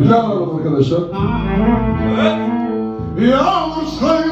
Bir daha alalım arkadaşlar. Evet. Yağmur saydım